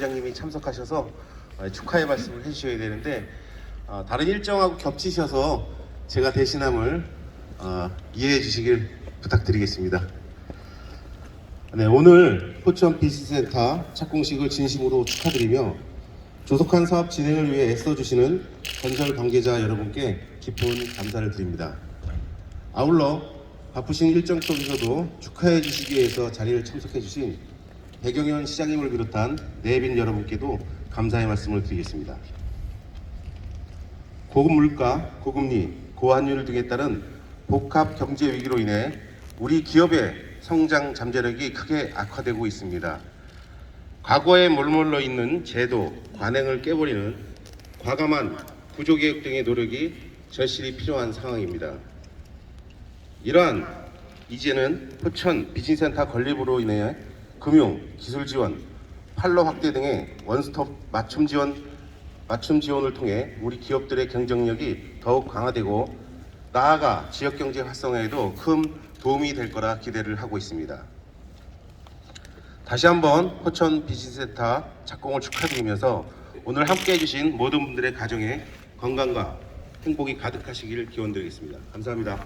부회장님이 참석하셔서 어, 축하의 말씀을 해주셔야 되는데 어, 다른 일정하고 겹치셔서 제가 대신함을 어, 이해해 주시길 부탁드리겠습니다. 네, 오늘 포천 비즈센터 착공식을 진심으로 축하드리며 조속한 사업 진행을 위해 애써주시는 건설 관계자 여러분께 깊은 감사를 드립니다. 아울러 바쁘신 일정 속에서도 축하해 주시기 위해서 자리를 참석해 주신 배경현 시장님을 비롯한 내빈 여러분께도 감사의 말씀을 드리겠습니다. 고급 물가, 고금리, 고환율 등에 따른 복합 경제 위기로 인해 우리 기업의 성장 잠재력이 크게 악화되고 있습니다. 과거에 몰몰러 있는 제도, 관행을 깨버리는 과감한 구조개혁 등의 노력이 절실히 필요한 상황입니다. 이러한 이제는 포천 비즈니스센터 건립으로 인해 금융, 기술 지원, 판로 확대 등의 원스톱 맞춤 지원 맞춤 지원을 통해 우리 기업들의 경쟁력이 더욱 강화되고 나아가 지역 경제 활성화에도 큰 도움이 될 거라 기대를 하고 있습니다. 다시 한번 포천 비즈니스센터 착공을 축하드리면서 오늘 함께 해주신 모든 분들의 가정에 건강과 행복이 가득하시기를 기원드리겠습니다. 감사합니다.